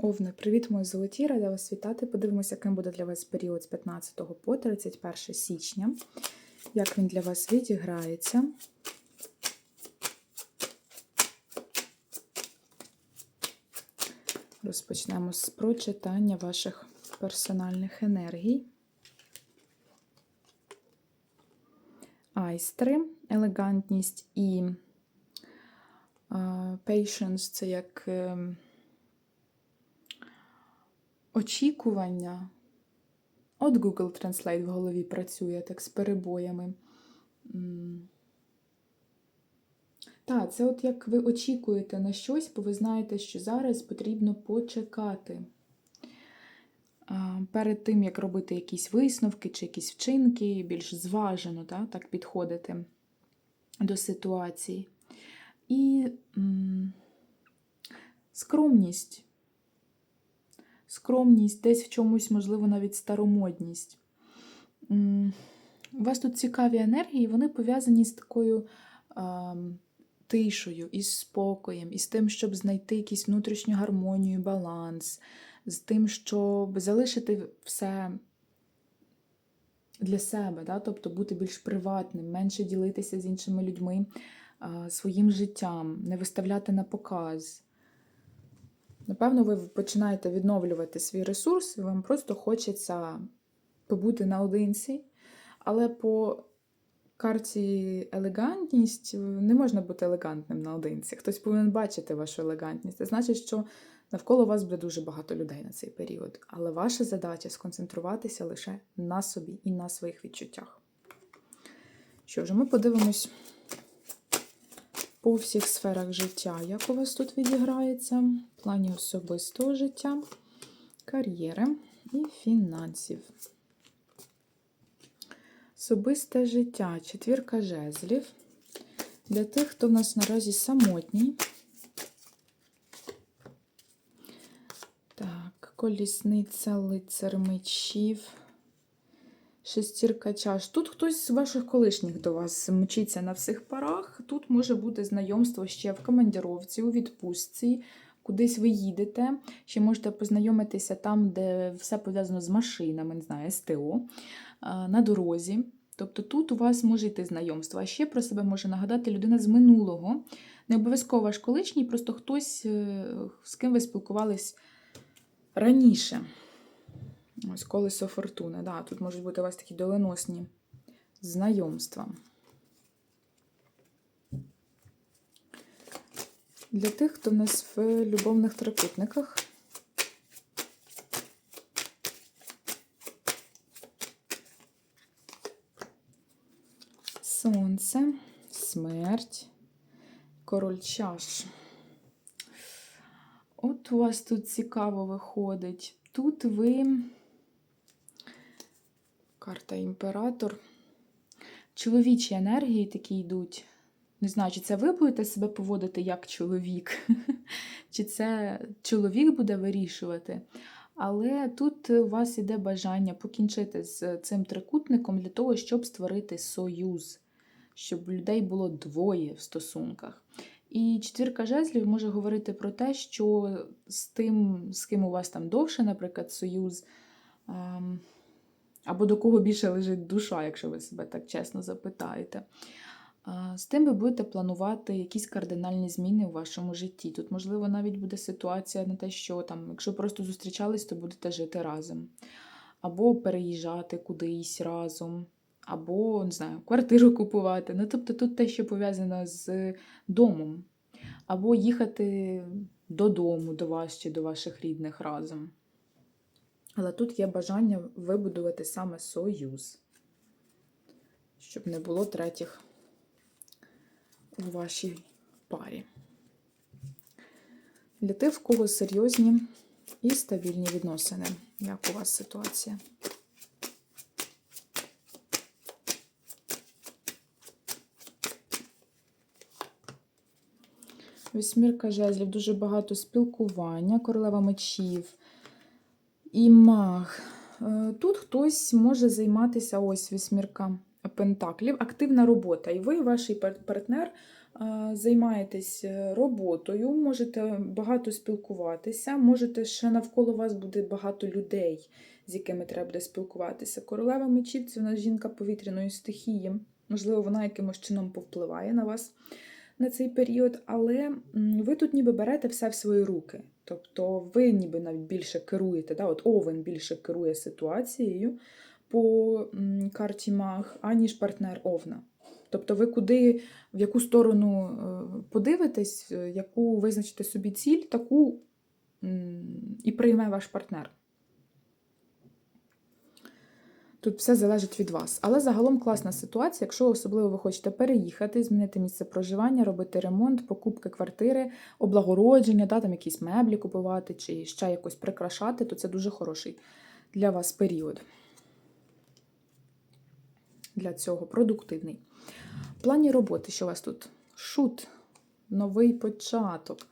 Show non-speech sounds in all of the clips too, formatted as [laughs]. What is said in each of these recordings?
Овни, привіт, мої золоті! Рада вас вітати. Подивимося, яким буде для вас період з 15 по 31 січня. Як він для вас відіграється. Розпочнемо з прочитання ваших персональних енергій. Айстри, елегантність і patience це як. Очікування. От Google Translate в голові працює так з перебоями. Так, це от як ви очікуєте на щось, бо ви знаєте, що зараз потрібно почекати. Перед тим, як робити якісь висновки чи якісь вчинки, більш зважено да, так підходити до ситуації. І м, скромність скромність, десь в чомусь, можливо, навіть старомодність. У вас тут цікаві енергії, вони пов'язані з такою а, тишою, із спокоєм, із тим, щоб знайти якусь внутрішню гармонію, баланс, з тим, щоб залишити все для себе, да? тобто бути більш приватним, менше ділитися з іншими людьми а, своїм життям, не виставляти на показ. Напевно, ви починаєте відновлювати свій ресурс, і вам просто хочеться побути наодинці. Але по карті елегантність не можна бути елегантним наодинці. Хтось повинен бачити вашу елегантність. Це значить, що навколо вас буде дуже багато людей на цей період. Але ваша задача сконцентруватися лише на собі і на своїх відчуттях. Що ж, ми подивимось по всіх сферах життя, як у вас тут відіграється, в плані особистого життя, кар'єри і фінансів. Особисте життя, четвірка жезлів. Для тих, хто в нас наразі самотній. Так, колісниця, лицар мечів. Шестірка чаш. Тут хтось з ваших колишніх до вас мчиться на всіх парах. Тут може бути знайомство ще в командіровці, у відпустці, кудись ви їдете. Ще можете познайомитися там, де все пов'язано з машинами, не знаю, СТО, на дорозі. Тобто тут у вас може йти знайомство. А ще про себе може нагадати людина з минулого. Не обов'язково ваш колишній, просто хтось, е, з ким ви спілкувались раніше. Ось колесо фортуни. Да, Тут можуть бути у вас такі доленосні знайомства. Для тих, хто в нас в любовних трикутниках. Сонце, смерть, король чаш. От у вас тут цікаво виходить. Тут ви карта імператор. Чоловічі енергії такі йдуть. Не знаю, чи це ви будете себе поводити як чоловік, [laughs] чи це чоловік буде вирішувати. Але тут у вас іде бажання покінчити з цим трикутником для того, щоб створити союз, щоб людей було двоє в стосунках. І четвірка жезлів може говорити про те, що з тим, з ким у вас там довше, наприклад, союз, ем, або до кого більше лежить душа, якщо ви себе так чесно запитаєте. З тим ви будете планувати якісь кардинальні зміни у вашому житті. Тут, можливо, навіть буде ситуація на те, що там, якщо просто зустрічались, то будете жити разом. Або переїжджати кудись разом, або, не знаю, квартиру [laughs] купувати. Ну, тобто тут те, що пов'язано з домом, або їхати додому до вас чи до ваших рідних разом. Але тут є бажання вибудувати саме союз, щоб не було третіх у вашій парі. Для тих, в кого серйозні і стабільні відносини. Як у вас ситуація? Вісьмірка жезлів, дуже багато спілкування, королева мечів і маг. Е, Тут хтось може займатися ось вісьмірка пентаклів, активна робота. І ви, ваш партнер е, займаєтесь е, роботою, можете багато спілкуватися, можете ще навколо вас буде багато людей, з якими треба буде спілкуватися. Королева мечів це в нас жінка повітряної стихії. Можливо, вона якимось чином повпливає на вас на цей період, але ви тут ніби берете все в свої руки. Тобто ви ніби навіть більше керуєте. Да? От Овен більше керує ситуацією по карті Маг, аніж партнер Овна. Тобто ви куди, в яку сторону е, подивитесь, е, яку визначите собі ціль, таку і прийме ваш партнер. Тут все залежить від вас. Але загалом класна ситуація, якщо особливо ви хочете переїхати, змінити місце проживання, робити ремонт, покупки квартири, облагородження, да, там якісь меблі купувати чи ще якось прикрашати, то це дуже хороший для вас період. Для цього продуктивний. В плані роботи, що у вас тут? Шут, новий початок.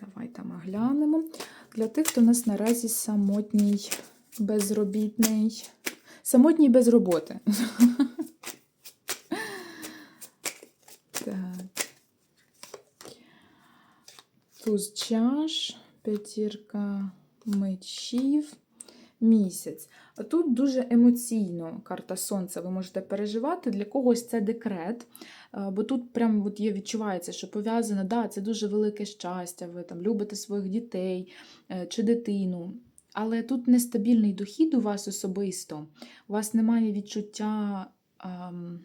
Давайте ми глянемо. Для тих, хто у нас наразі самотній, безробітний. Самотній без роботи. Так. Туз чаш, п'ятірка мечів, місяць. Тут дуже емоційно карта сонця ви можете переживати. Для когось це декрет, е, бо тут прям от є, відчувається, що пов'язане, да, це дуже велике щастя, ви там любите своїх дітей е, чи дитину. Але тут нестабільний дохід у вас особисто. У вас немає відчуття, ем,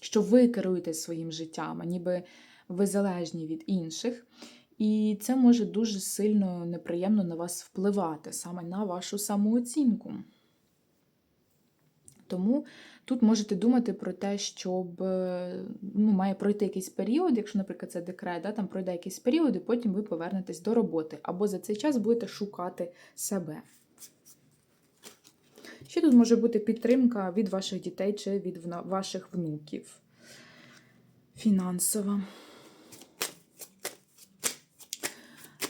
що ви керуєте своїм життям, а ніби ви залежні від інших. І це може дуже сильно неприємно на вас впливати, саме на вашу самооцінку. Тому тут можете думати про те, щоб е, ну, має пройти якийсь період, якщо, наприклад, це декрет, да, там пройде якийсь період, і потім ви повернетесь до роботи, або за цей час будете шукати себе. Ще тут може бути підтримка від ваших дітей чи від ваших внуків. Фінансова.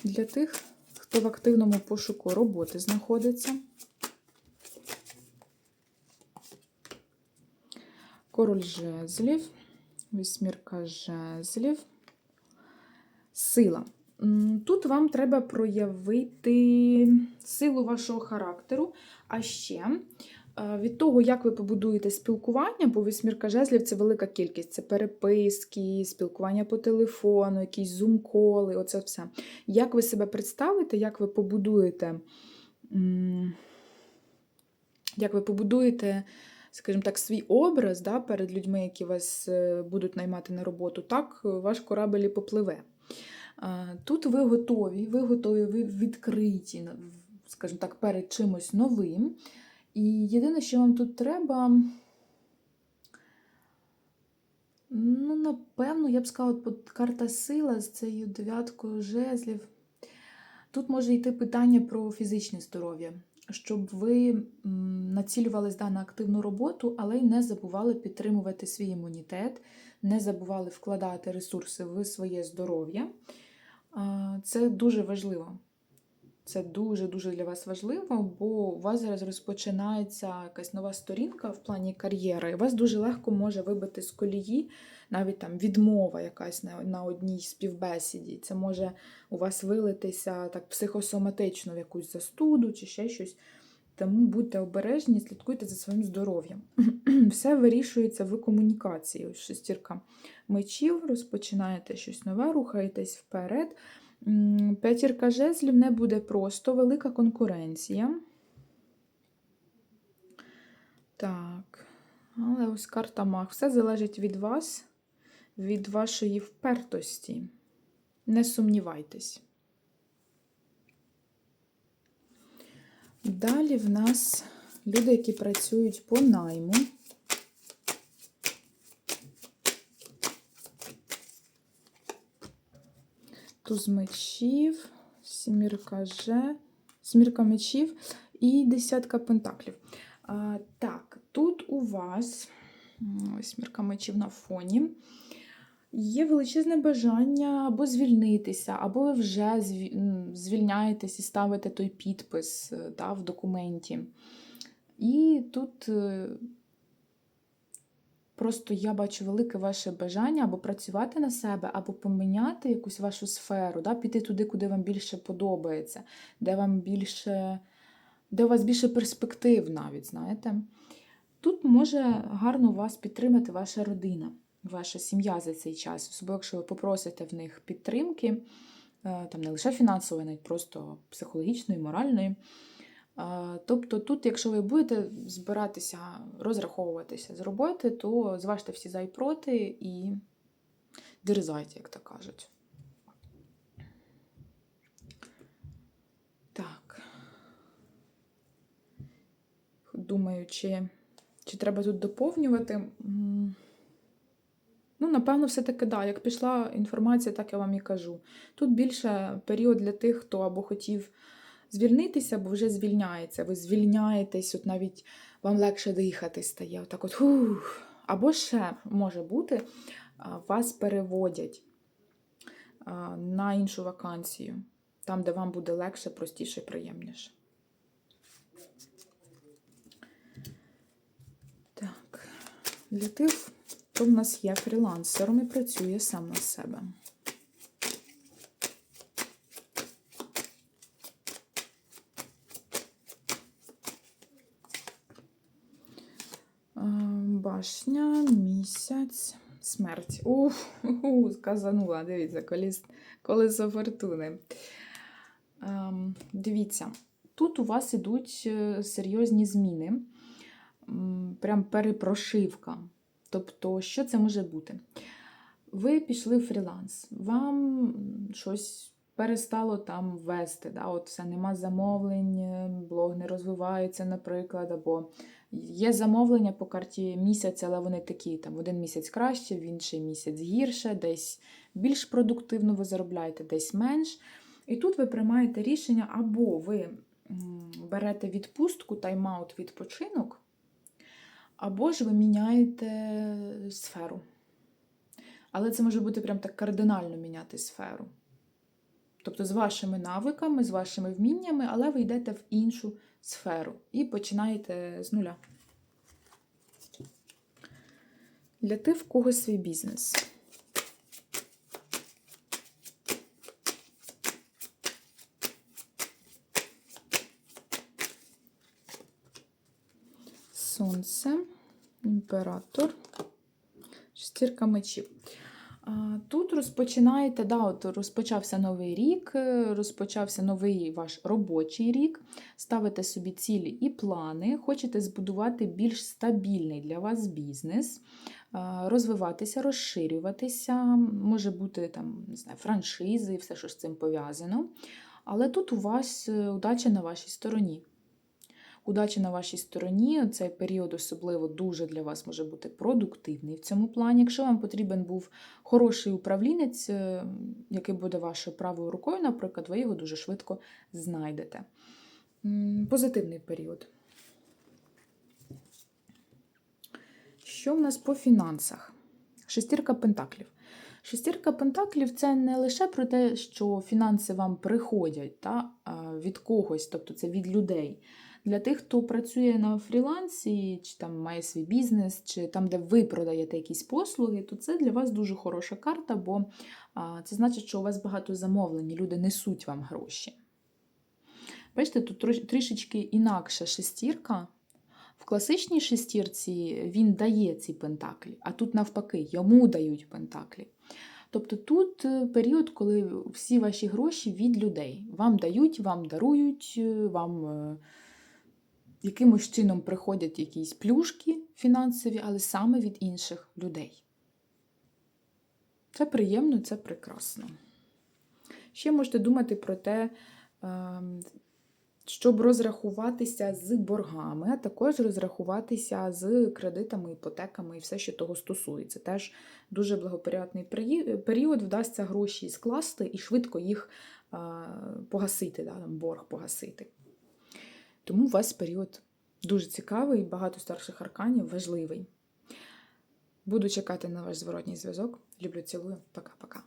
Для тих, хто в активному пошуку роботи знаходиться. Король жезлів, вісьмірка жезлів, сила. Тут вам треба проявити силу вашого характеру, а ще е, від того, як ви побудуєте спілкування, бо вісьмірка жезлів це велика кількість. Це переписки, спілкування по телефону, якісь зум-коли, оце все. Як ви себе представите, як ви побудуєте, як ви побудуєте, скажімо так, свій образ да, перед людьми, які вас е, будуть наймати на роботу, так ваш корабель і попливе. Тут ви готові, ви готові, ви відкриті, скажімо так, перед чимось новим. І єдине, що вам тут треба, ну, напевно, я б сказала, от карта сила з цією дев'яткою жезлів. Тут може йти питання про фізичне здоров'я, щоб ви націлювались да, на активну роботу, але й не забували підтримувати свій імунітет, не забували вкладати ресурси в своє здоров'я. Це дуже важливо. Це дуже-дуже для вас важливо, бо у вас зараз розпочинається якась нова сторінка в плані кар'єри. І вас дуже легко може вибити з колії, навіть там відмова якась на, на одній співбесіді. Це може у вас вилитися так психосоматично в якусь застуду чи ще щось. Тому будьте обережні, слідкуйте за своїм здоров'ям. [clears throat] Все вирішується в комунікації. Ось шестірка мечів, розпочинаєте щось нове, рухаєтесь вперед. П'ятірка жезлів не буде просто, велика конкуренція. Так, але ось карта маг. Все залежить від вас, від вашої впертості. Не сумнівайтесь. Далі в нас люди, які працюють по найму. Туз мечів, сімірка же, сімірка мечів і десятка пентаклів. А, так, тут у вас ось мечів на фоні. Є величезне бажання або звільнитися, або ви вже зві- звільняєтесь і ставите той підпис е, да, в документі. І тут е, Просто я бачу велике ваше бажання або працювати на себе, або поміняти якусь вашу сферу, да? піти туди, куди вам більше подобається, де вам більше, де у вас більше перспектив навіть, знаєте. Тут може гарно вас підтримати ваша родина, ваша сім'я за цей час, особливо якщо ви попросите в них підтримки, е, там не лише фінансової, навіть просто психологічної, моральної. Е, Тобто тут, якщо ви будете збиратися, розраховуватися з роботи, то зважте всі за і проти і дерзайте, як то кажуть. Так. Думаю, чи, чи треба тут доповнювати. Ну, напевно, все-таки да. Як пішла інформація, так я вам і кажу. Тут більше період для тих, хто або хотів звільнитися, або вже звільняється. Ви звільняєтесь, от навіть вам легше дихати стає. Отак от хух. Або ще може бути, вас переводять на іншу вакансію, там, де вам буде легше, простіше, приємніше. Так, для тих, хто в нас є фрілансером і працює сам на себе. Е, Башня, місяць, смерть. Ух, уху, сказанула, дивіться, коліс, колесо фортуни. Ем, дивіться, тут у вас ідуть е, серйозні зміни, прям перепрошивка. Тобто, що це може бути? Ви пішли в фріланс, вам щось перестало там вести, да? от все, нема замовлень, блог не розвивається, наприклад, або є замовлення по карті місяця, але вони такі, там один місяць краще, в інший місяць гірше, десь більш продуктивно ви заробляєте, десь менш. І тут ви приймаєте рішення, або ви берете відпустку, тайм-аут, відпочинок, або ж ви міняєте сферу. Але це може бути прям так кардинально міняти сферу. Тобто з вашими навиками, з вашими вміннями, але ви йдете в іншу сферу і починаєте з нуля. Для тих, в кого свій бізнес. Сонце, імператор, шестірка мечів. Тут розпочинаєте, да, от розпочався новий рік, е, розпочався новий ваш робочий рік. Ставите собі цілі і плани, хочете збудувати більш стабільний для вас бізнес, розвиватися, розширюватися, може бути там, не знаю, франшизи, все, що з цим пов'язано. Але тут у вас е, удача на вашій стороні. Удача на вашій стороні. Цей період особливо дуже для вас може бути продуктивний в цьому плані. Якщо вам потрібен був хороший управлінець, е, який буде вашою правою рукою, наприклад, ви його дуже швидко знайдете. Позитивний період. Що в нас по фінансах? Шестірка пентаклів. Шестірка пентаклів це не лише про те, що фінанси вам приходять та, від когось, тобто це від людей. Для тих, хто працює на фрілансі, чи там має свій бізнес, чи там, де ви продаєте якісь послуги, то це для вас дуже хороша карта, бо це значить, що у вас багато замовлень, люди несуть вам гроші. Бачите, тут трішечки інакша шестірка. В класичній шестірці він дає ці пентаклі, а тут навпаки, йому дають пентаклі. Тобто тут е, період, коли всі ваші гроші від людей. Вам дають, вам дарують, е, вам е, якимось чином приходять якісь плюшки фінансові, але саме від інших людей. Це приємно, це прекрасно. Ще можете думати про те, ем, щоб розрахуватися з боргами, а також розрахуватися з кредитами, іпотеками і все, що того стосується. Теж дуже благоприятний період, вдасться гроші скласти і швидко їх погасити, да, борг погасити. Тому у вас період дуже цікавий, багато старших арканів, важливий. Буду чекати на ваш зворотній зв'язок. Люблю, цілую. Пока-пока.